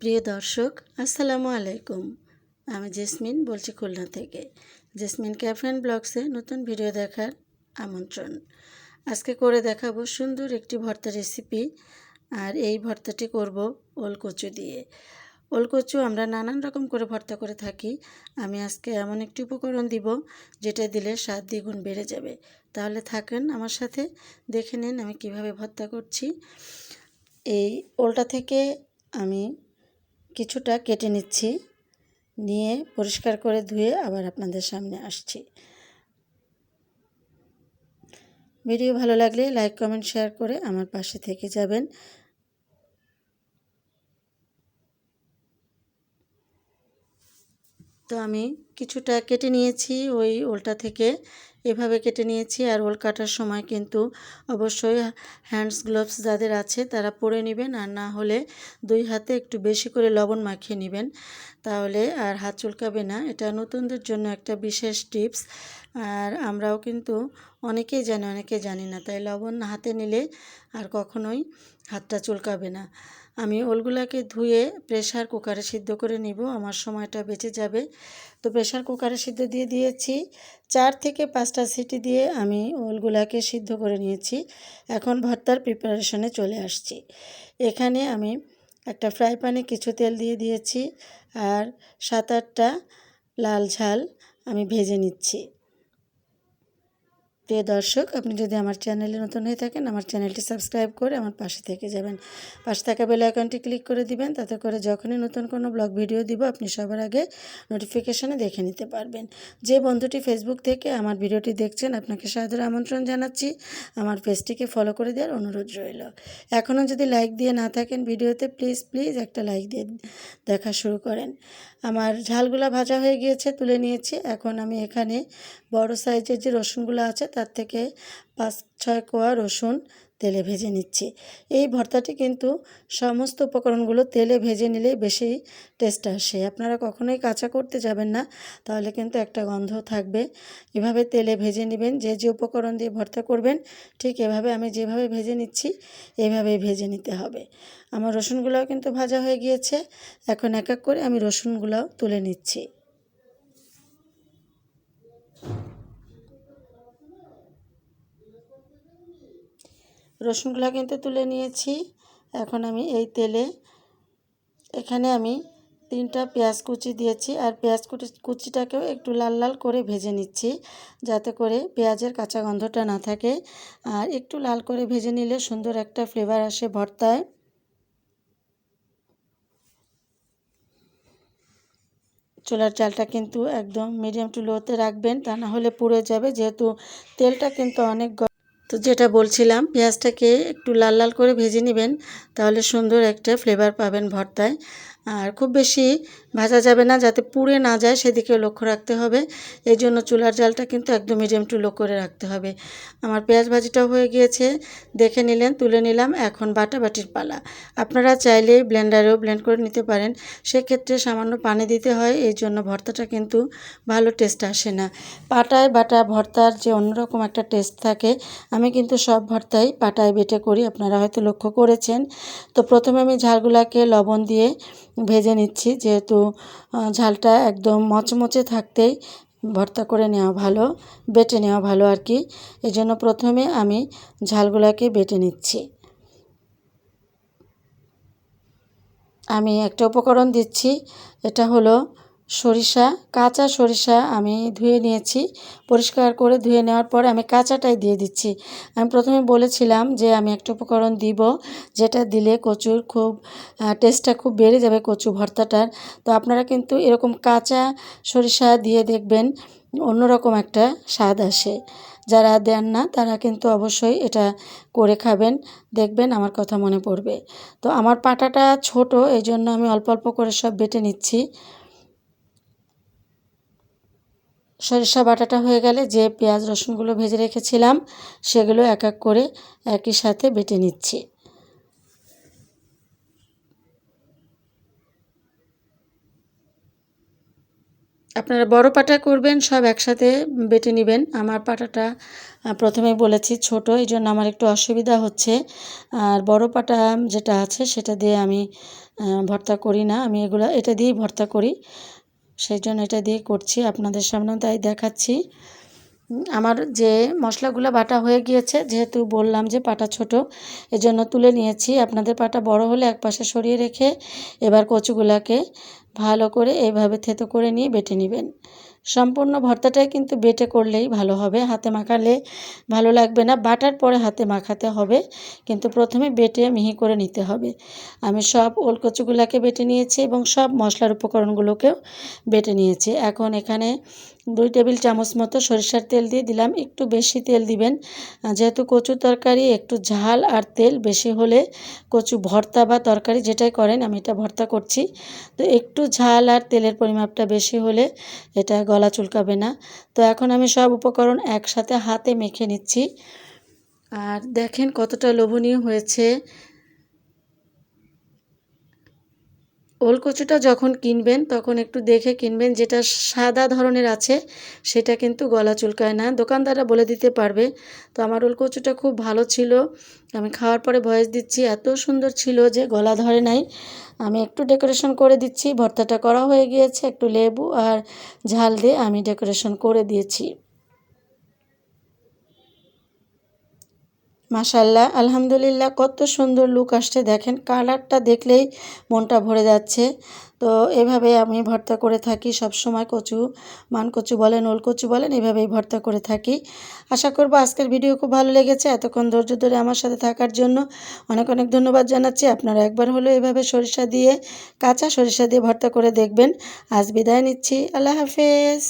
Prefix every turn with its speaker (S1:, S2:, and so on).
S1: প্রিয় দর্শক, আসসালামু আলাইকুম। আমি জেসমিন বলছি খুলনা থেকে। জেসমিন ক্যাফেন ব্লগসে নতুন ভিডিও দেখার আমন্ত্রণ। আজকে করে দেখাবো সুন্দর একটি ভর্তা রেসিপি, আর এই ভর্তাটি করব ওলকচু দিয়ে। ওলকচু আমরা নানান রকম করে ভর্তা করে থাকি। আমি আজকে এমন একটি উপকরণ দিব, যেটা দিলে স্বাদ দ্বিগুণ বেড়ে যাবে। তাহলে থাকেন আমার সাথে, দেখে নিন আমি কীভাবে ভর্তা করছি। এই ওলটা থেকে আমি কিছুটা কেটে নিচ্ছি। নিয়ে পরিষ্কার করে ধুয়ে আবার আপনাদের সামনে আসছি। ভিডিও ভালো লাগলে লাইক, কমেন্ট, শেয়ার করে আমার পাশে থেকে যাবেন। তো আমি কিছুটা কেটে নিয়েছি, ওই ওলটা থেকে এভাবে কেটে নিয়েছি। আর ওল কাটার সময় কিন্তু অবশ্যই হ্যান্ডস গ্লোভস যাদের আছে তারা পরে নেবেন আর না হলে দুই হাতে একটু বেশি করে লবণ মাখিয়ে নেবেন। তাহলে আর হাত চুলকাবে না। এটা নতুনদের জন্য একটা বিশেষ টিপস। আর আমরাও কিন্তু অনেকেই জানি, অনেকে জানি না। তাই লবণ হাতে নিলে আর কখনোই হাতটা চুলকাবে না। আমি ওলগুলাকে ধুয়ে প্রেশার কুকারে সিদ্ধ করে নিব, আমার সময়টা বেঁচে যাবে। তো প্রেশার কুকারে সিদ্ধ দিয়ে দিয়েছি, চার থেকে পাঁচটা সিটি দিয়ে আমি ওলগুলাকে সিদ্ধ করে নিয়েছি। এখন ভর্তার প্রিপারেশনে চলে আসছি। এখানে আমি একটা ফ্রাই প্যানে কিছু তেল দিয়ে দিয়েছি, আর সাত আটটা লাল ঝাল আমি ভেজে নিচ্ছি। প্রিয় দর্শক, আপনি যদি আমার চ্যানেলে নতুন হয়ে থাকেন, আমার চ্যানেলটি সাবস্ক্রাইব করে আমার পাশে থেকে যাবেন। পাশে থাকা বেল আইকনটি ক্লিক করে দিবেন, তাতে করে যখনই নতুন কোনো ব্লগ ভিডিও দিব, আপনি সবার আগে নোটিফিকেশানে দেখে নিতে পারবেন। যে বন্ধুটি ফেসবুক থেকে আমার ভিডিওটি দেখছেন, আপনাকে সাদর আমন্ত্রণ জানাচ্ছি। আমার পেজটিকে ফলো করে দেওয়ার অনুরোধ রইল। এখনও যদি লাইক দিয়ে না থাকেন ভিডিওতে, প্লিজ প্লিজ একটা লাইক দিয়ে দেখা শুরু করেন। আমার ঝালগুলা ভাজা হয়ে গিয়েছে, তুলে নিয়েছি। এখন আমি এখানে বড় সাইজের যে রসুনগুলো আছে তার থেকে পাঁচ ছয় কোয়া রসুন তেলে ভেজে নিচ্ছি। এই ভর্তাটি কিন্তু সমস্ত উপকরণগুলো তেলে ভেজে নিলেই বেশি টেস্ট আসে। আপনারা কখনোই কাঁচা করতে যাবেন না, তাহলে কিন্তু একটা গন্ধ থাকবে। এভাবে তেলে ভেজে নেবেন, যে যে উপকরণ দিয়ে ভর্তা করবেন, ঠিক এভাবে আমি যেভাবে ভেজে নিচ্ছি, এভাবেই ভেজে নিতে হবে। আমার রসুনগুলোও কিন্তু ভাজা হয়ে গিয়েছে। এখন এক এক করে আমি রসুনগুলোও তুলে নিচ্ছি। রসুনগুলো কিন্তু তুলে নিয়েছি। এখন আমি এই তেলে এখানে আমি তিনটা পেঁয়াজ কুচি দিয়েছি আর পেঁয়াজ কুচি, কুচিটাকেও একটু লাল লাল করে ভেজে নিচ্ছি যাতে করে পেঁয়াজের কাঁচা গন্ধটা না থাকে। আর একটু লাল করে ভেজে নিলে সুন্দর একটা ফ্লেভার আসে ভর্তায়। চুলার চালটা কিন্তু একদম মিডিয়াম টু লোতে রাখবেন তা না হলে পুড়ে যাবে, যেহেতু তেলটা কিন্তু অনেক তো যেটা বলছিলাম, পেঁয়াজটাকে একটু লাল লাল করে ভেজে নেবেন, তাহলে সুন্দর একটা ফ্লেভার পাবেন ভর্তায়। আর খুব বেশি ভাজা যাবে না, যাতে পুড়ে না যায় সেদিকে লক্ষ্য রাখতে হবে। এই জন্য চুলার জালটা কিন্তু একদম মিডিয়াম টু লো করে রাখতে হবে। আমার পেঁয়াজ ভাজিটাও হয়ে গিয়েছে, দেখে নিলেন, তুলে নিলাম, এখন বাটা বাটির পালা। আপনারা চাইলে ব্লেন্ডারেও ব্লেন্ড করে নিতে পারেন, সেক্ষেত্রে সামান্য পানি দিতে হয়, এই জন্য ভর্তাটা কিন্তু ভালো টেস্ট আসে না। পাটায় বাটা ভর্তার যে অন্যরকম একটা টেস্ট থাকে, আমি কিন্তু সব ভর্তাই পাটায় বেটে করি, আপনারা হয়তো লক্ষ্য করেছেন। তো প্রথমে আমি ঝালগুলাকে লবণ দিয়ে ভেজে নিচ্ছি। যেহেতু ঝালটা একদম মচমচে থাকতেই ভর্তা করে নেওয়া ভালো, বেটে নেওয়া ভালো আর কি। এই জন্য প্রথমে আমি ঝালগুলাকে বেটে নিচ্ছি। আমি একটা উপকরণ দিচ্ছি, এটা হলো সরিষা, কাঁচা সরিষা আমি ধুয়ে নিয়েছি। পরিষ্কার করে ধুয়ে নেওয়ার পরে আমি কাঁচাটাই দিয়ে দিচ্ছি। আমি প্রথমে বলেছিলাম যে আমি একটা উপকরণ দিব যেটা দিলে কচুর খুব টেস্টটা খুব বেড়ে যাবে কচু ভর্তাটার। তো আপনারা কিন্তু এরকম কাঁচা সরিষা দিয়ে দেখবেন অন্যরকম একটা স্বাদ আসে। যারা দেন না, তারা কিন্তু অবশ্যই এটা করে খাবেন, দেখবেন আমার কথা মনে পড়বে। তো আমার পাটাটা ছোট এই জন্য আমি অল্প অল্প করে সব বেটে নিচ্ছি। সরিষা বাটাটা হয়ে গেলে যে পেঁয়াজ রসুনগুলো ভেজে রেখেছিলাম, সেগুলো এক এক করে একই সাথে বেটে নিচ্ছি। আপনারা বড় পাটা করবেন, সব একসাথে বেটে নেবেন। আমার পাটাটা প্রথমেই বলেছি ছোট এই জন্য আমার একটু অসুবিধা হচ্ছে। আর বড় পাটা যেটা আছে, সেটা দিয়ে আমি ভর্তা করি না। আমি এগুলো, এটা দিয়েই ভর্তা করি। সেই জন্য এটা দিয়ে করছি আপনাদের সামনে তাই দেখাচ্ছি। আমার যে মশলাগুলো বাটা হয়ে গিয়েছে, যেহেতু বললাম যে পাটা ছোট, এজন্য তুলে নিয়েছি। আপনাদের পাটা বড় হলে এক পাশে সরিয়ে রেখে এবার কচুগুলাকে ভালো করে এইভাবে থেতো করে নিয়ে বেটে নেবেন। সম্পূর্ণ ভর্তাটাই কিন্তু বেটে করলেই ভালো হবে। হাতে মাখালে ভালো লাগবে না। বাটার পরে হাতে মাখাতে হবে। কিন্তু প্রথমে বেটে মিহি করে নিতে হবে। আমি সব ওল কচুগুলাকে বেটে নিয়েছি এবং সব মশলার উপকরণগুলোকেও বেটে নিয়েছি। এখন এখানে দুই টেবিল চামচ মতো সরিষার তেল দিয়ে দিলাম। একটু বেশি তেল দিবেন। যেহেতু কচু তরকারি, একটু ঝাল আর তেল বেশি হলে কচু ভর্তা বা তরকারি যেটাই করেন, আমি এটা ভর্তা করছি। তো একটু ঝাল আর তেলের পরিমাপটা বেশি হলে এটা গলা চুলকাবে না। তো এখন আমি সব উপকরণ একসাথে হাতে মেখে নিচ্ছি। আর দেখেন কতটা লোভনীয় হয়েছে। ওল কচুটা যখন কিনবেন, তখন একটু দেখে কিনবেন যেটা সাদা ধরনের আছে, সেটা কিন্তু গলা চুলকায় না। দোকানদাররা বলে দিতে পারবে। তো আমার ওল কচুটা খুব ভালো ছিল। আমি খাওয়ার পরে ভয়েস দিচ্ছি, এত সুন্দর ছিল যে গলা ধরে নাই। আমি একটু ডেকোরেশন করে দিচ্ছি, ভর্তাটা করা হয়ে গিয়েছে, একটু লেবু আর ঝাল দিয়ে আমি ডেকোরেশন করে দিয়েছি। মাশাল্লাহ আলহামদুলিল্লাহ, কত সুন্দর লুক আসছে। দেখেন কালারটা দেখলেই মনটা ভরে যাচ্ছে। তো এভাবে আমি ভর্তা করে থাকি সব সময় কচু, মান কচু বলেন, ওল কচু বলেন, এভাবেই ভর্তা করে থাকি। আশা করব আজকের ভিডিও খুব ভালো লেগেছে। এতক্ষণ ধৈর্য ধরে আমার সাথে থাকার জন্য অনেক অনেক ধন্যবাদ জানাচ্ছি। আপনারা একবার হলেও এভাবে সরিষা দিয়ে, কাঁচা সরিষা দিয়ে ভর্তা করে দেখবেন। আজ বিদায় নিচ্ছি। আল্লাহ হাফেজ।